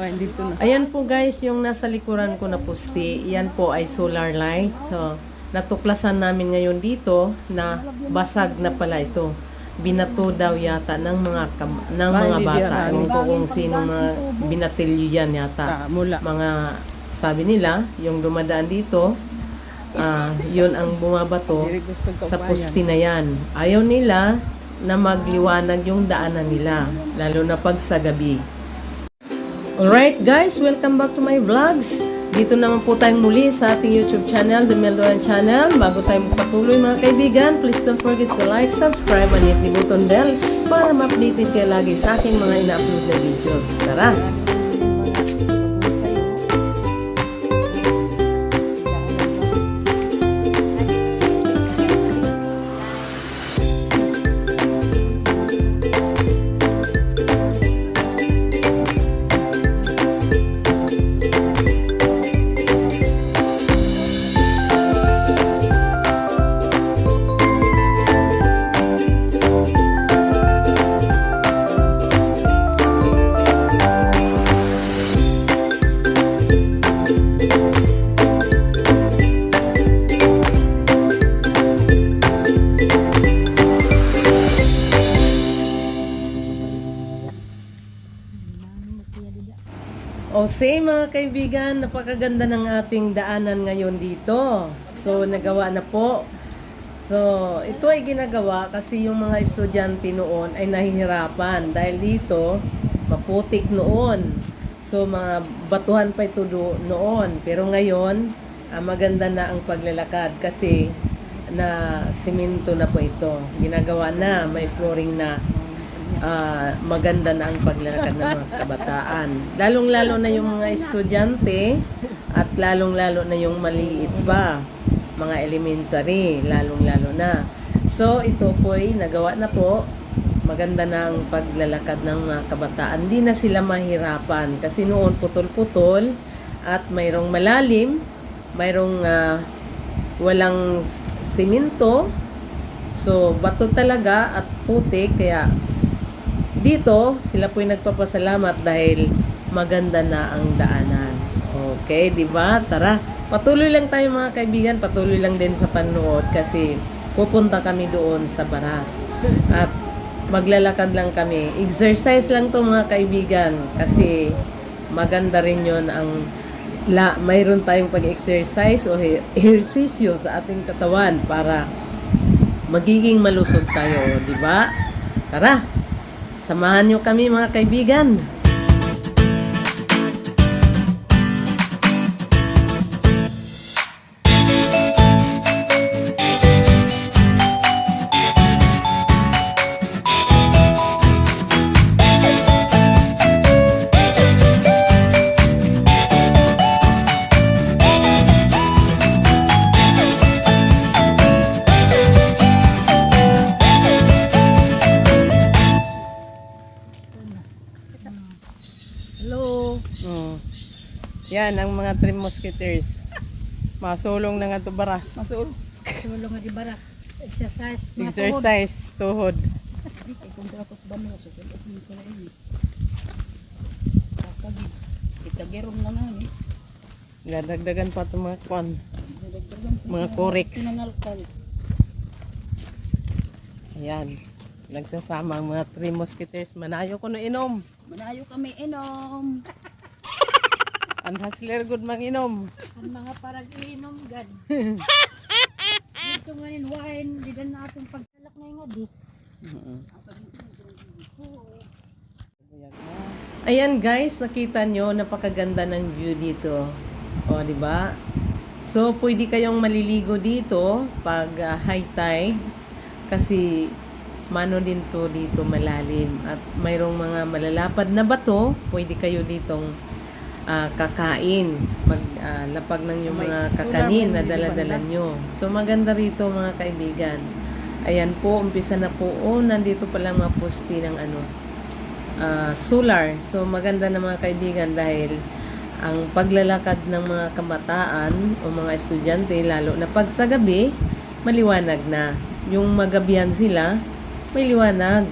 Fine, dito na. Ayan po guys, yung nasa likuran ko na pusti, yan po ay solar light. So, natuklasan namin ngayon dito na basag na pala ito. Binato daw yata ng mga kam- ng mga bata. Ewan ko kung sino mga binatilyo yan yata. Ah. Mga sabi nila, yung dumadaan dito, ah, yun ang bumabato sa pusti na yan. Ayaw nila na magliwanag yung daanan nila, lalo na pag sa gabi. Alright guys, welcome back to my vlogs. Dito naman po tayong muli sa ating YouTube channel, The Meldoran Channel. Bago tayo magpatuloy mga kaibigan, please don't forget to like, subscribe, and hit the button bell para ma-updated kayo lagi sa aking mga ina-upload na videos. Tara! Say mga kaibigan, napakaganda ng ating daanan ngayon dito. So nagawa na po. So ito ay ginagawa kasi yung mga estudyante noon ay nahihirapan dahil dito maputik noon. So mga batuhan pa ito noon. Pero ngayon, ah, maganda na ang paglalakad kasi na simento na po ito. Ginagawa na, may flooring na ah, maganda na ang paglalakad ng mga kabataan. Lalong-lalo na yung mga estudyante at lalong-lalo na yung maliliit pa, mga elementary, lalong-lalo na. So, ito po ay nagawa na po. Maganda na ang paglalakad ng mga kabataan. Hindi na sila mahirapan kasi noon putol-putol at mayroong malalim, mayroong ah, walang simento. So, bato talaga at putik kaya dito, sila po yung nagpapasalamat dahil maganda na ang daanan. Okay, di ba? Tara, patuloy lang tayo mga kaibigan, patuloy lang din sa panood kasi pupunta kami doon sa Baras. At maglalakad lang kami. Exercise lang to mga kaibigan kasi maganda rin yon ang la, mayroon tayong pag-exercise o he- ehersisyo sa ating katawan para magiging malusog tayo, di ba? Tara, Samahan nyo kami mga kaibigan. Yan ang mga three musketeers. Masulong na nga to baras. Masul. Tulong nga di baras. Exercise. Exercise, tuhod. Kung dapat ba mo sa kulit mo ko rin. Kakagi. Ikagirom na nga ni. Dadagdagan pa itong mga kwan. Mga korex. Ayan. Nagsasama ang mga three musketeers. Manayo ko na inom. Manayo kami inom. Ang hustler good mang inom. Ang mga parang inom gad. Ito nga nin wine. Di dan atong pagkalak na nga di. Ayan guys, nakita nyo, napakaganda ng view dito. O, di ba? So, pwede kayong maliligo dito pag ah, high tide kasi mano din to dito malalim at mayroong mga malalapad na bato, pwede kayo ditong ah, kakain. Maglapag ng yung mga kakanin na dala-dala nyo. So, maganda rito mga kaibigan. Ayan po, umpisa na po. Oh, nandito pa lang mga posti ng ano, ah, solar. So maganda na mga kaibigan dahil ang paglalakad ng mga kamataan o mga estudyante lalo na pag sa gabi maliwanag na. Yung magabihan sila may liwanag.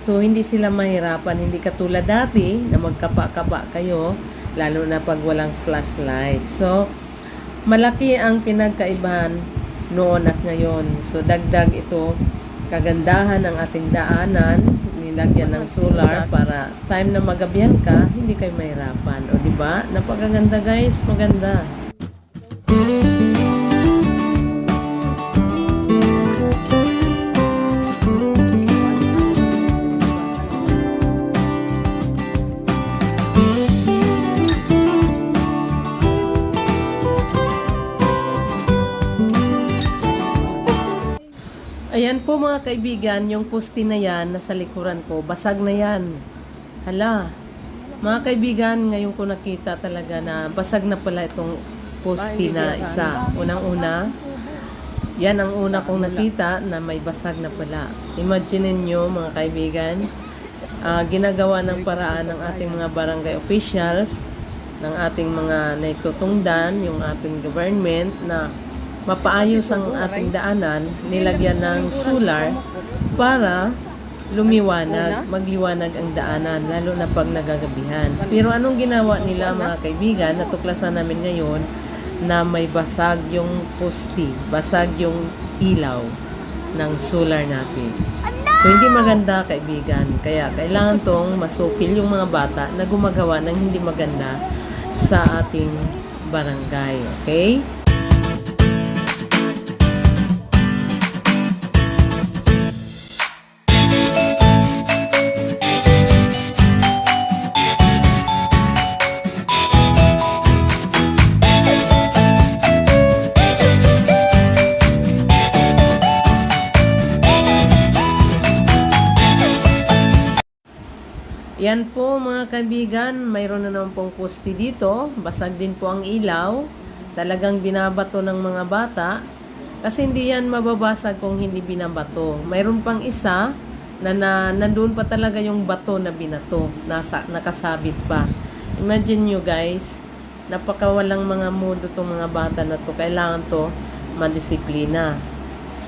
So, hindi sila mahirapan. Hindi katulad dati na magkapa-kapa kayo, lalo na pag walang flashlight. So, malaki ang pinagkaibahan noon at ngayon. So, dagdag ito kagandahan ng ating daanan, nilagyan ng solar para time na magabihan ka, hindi kayo mahirapan. O, di ba? Napakaganda guys, maganda. Ayan po mga kaibigan, yung poste na yan, nasa likuran ko, basag na yan. Hala, mga kaibigan, ngayon ko nakita talaga na basag na pala itong poste na isa. Unang-una, yan ang una kong nakita na may basag na pala. Imagine nyo mga kaibigan, ah, ginagawa ng paraan ng ating mga barangay officials, ng ating mga naitutungdan, yung ating government na mapaayos ang ating daanan, nilagyan ng solar para lumiwanag, magliwanag ang daanan, lalo na pag nagagabihan. Pero anong ginawa nila mga kaibigan, natuklasan namin ngayon, na may basag yung poste, basag yung ilaw ng solar natin. So, hindi maganda, kaibigan. Kaya, kailangan tong masukil yung mga bata na gumagawa ng hindi maganda sa ating barangay. Okay? Yan po mga kaibigan, mayroon na naman pong poste dito. Basag din po ang ilaw. Talagang binabato ng mga bata. Kasi hindi yan mababasag kung hindi binabato. Mayroon pang isa na, na nandun pa talaga yung bato na binato. Nasa, nakasabit pa. Imagine nyo guys, napakawalang mga mood itong mga bata na to. Kailangan to madisiplina.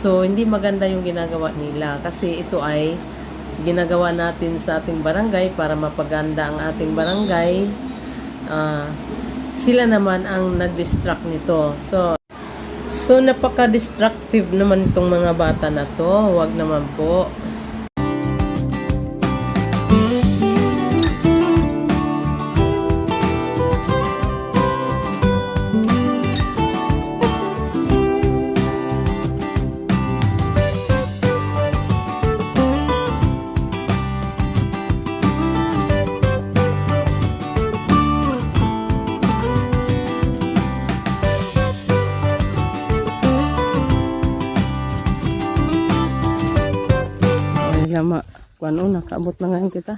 So, hindi maganda yung ginagawa nila. Kasi ito ay ginagawa natin sa ating barangay para mapaganda ang ating barangay. Ah, sila naman ang nag-distract nito. So, so napaka-destructive naman itong mga bata na to. Huwag naman po. Ay, lama. Kung ano, nakaabot na ngayon kita.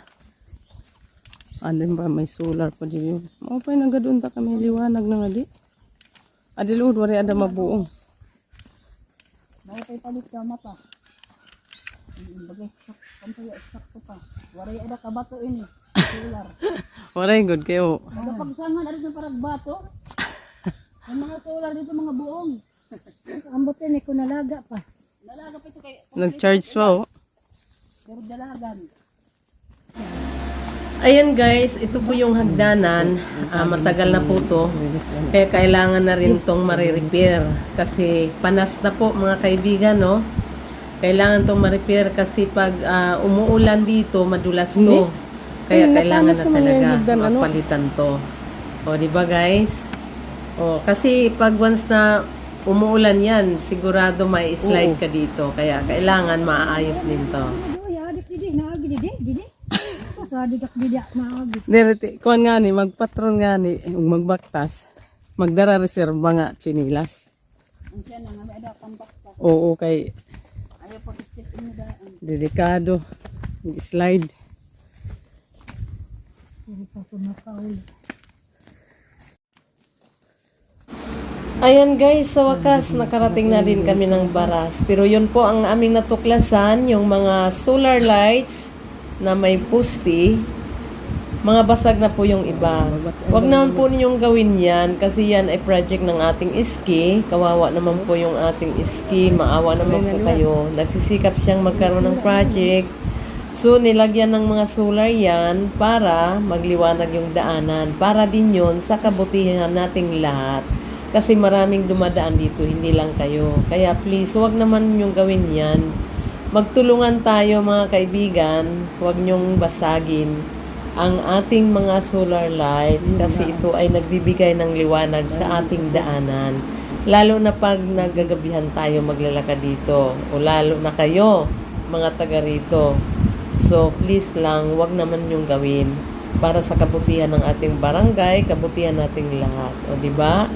Ano ba, may solar pa din yun. Pa yung doon ta kami liwanag na nga di. Adilud, wari ada mabuong. Kayo palit ka mata. Bagay, kantayo, eksakto pa. Waray ada ka bato ini. Solar. Waray, good kayo. Magapagsangan, ano sa parang bato? Ang mga solar dito, mga buong. Ambot ni ko nalaga pa. Nalaga pa ito kay Nag-charge pa oh. Pero dalagan. Ayan guys, ito po yung hagdanan. Ah, matagal na po to. Kaya kailangan na rin tong marirepair. Kasi panas na po mga kaibigan, no? Kailangan tong ma-repair kasi pag ah, umuulan dito, madulas to. Kaya kailangan na talaga mapalitan to. O, di ba guys? O, kasi pag once na umuulan yan, sigurado may slide ka dito. Kaya kailangan maayos din to. Sa didak didi, naagi. Direte, kuan nga ni, magpatron nga ni, yung magbaktas, magdara reserva nga chinilas. Ang siya may ada kampak pa. Oo, kay Ayaw pag-step in mo daan. delikado. Slide. Hindi pa kumakaul. Ayan guys, sa wakas, nakarating na rin kami ng baras. Pero yun po ang aming natuklasan, yung mga solar lights na may pusti, mga basag na po yung iba. Huwag naman po ninyong gawin yan kasi yan ay project ng ating iski. Kawawa naman po yung ating iski. Maawa naman po kayo. Nagsisikap siyang magkaroon ng project So, nilagyan ng mga solar yan para magliwanag yung daanan. Para din yon sa kabutihan nating lahat. Kasi maraming dumadaan dito, hindi lang kayo. Kaya please, huwag naman yung gawin yan. Magtulungan tayo mga kaibigan. Huwag nyong basagin ang ating mga solar lights kasi ito ay nagbibigay ng liwanag sa ating daanan. Lalo na pag naggagabihan tayo maglalakad dito o lalo na kayo mga taga rito. So please lang, wag naman yung gawin para sa kabutihan ng ating barangay, kabutihan nating lahat. O di ba?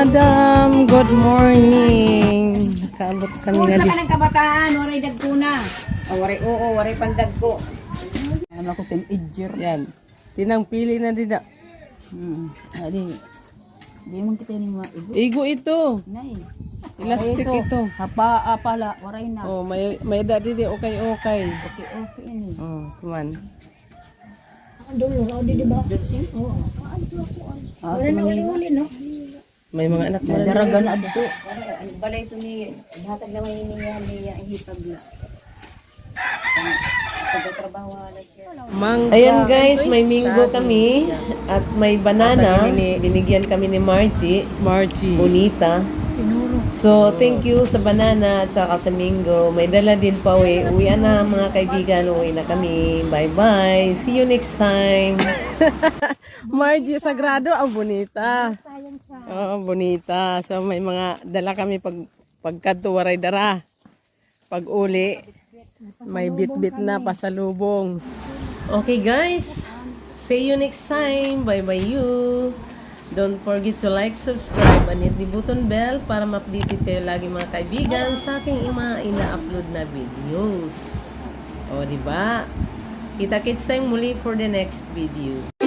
Madam. Good morning. Nakaabot kami na dito. ka ng kabataan, waray dagkuna. O waray oo, waray pandagko. Ano ako teenager. Yan. Tinang pili na dito. Hmm. Adi. Di mo kita ni mga ibo. Igo ito. Nay. Elastic ito. Hapa ah, pala, waray na. Oh, may may edad dito. Okay, okay. Okay, okay ini. Oh, kuman. Ah, tumani. May mga anak mo. Daraga na adto. Ang balay ito ni, hatag naman yun niya, niya, ihipag na. Pagkatrabaho na siya. Ayan guys, may minggo kami at may banana. Binigyan kami ni Margie. Margie. Bonita. So, thank you sa banana at saka sa minggo. May dala din pa uwi. Uwi na mga kaibigan. Uwi na kami. Bye-bye. See you next time. Margie Sagrado, ang bonita. Oo, bonita. So, may mga dala kami pag pagkadto waray dara. Pag uli, may bit-bit na pasalubong. Okay guys, see you next time. Bye-bye you. Don't forget to like, subscribe, and hit the button bell para ma-update kayo lagi mga kaibigan sa aking mga ina-upload na videos. O, di ba? Kita-kits time muli for the next video.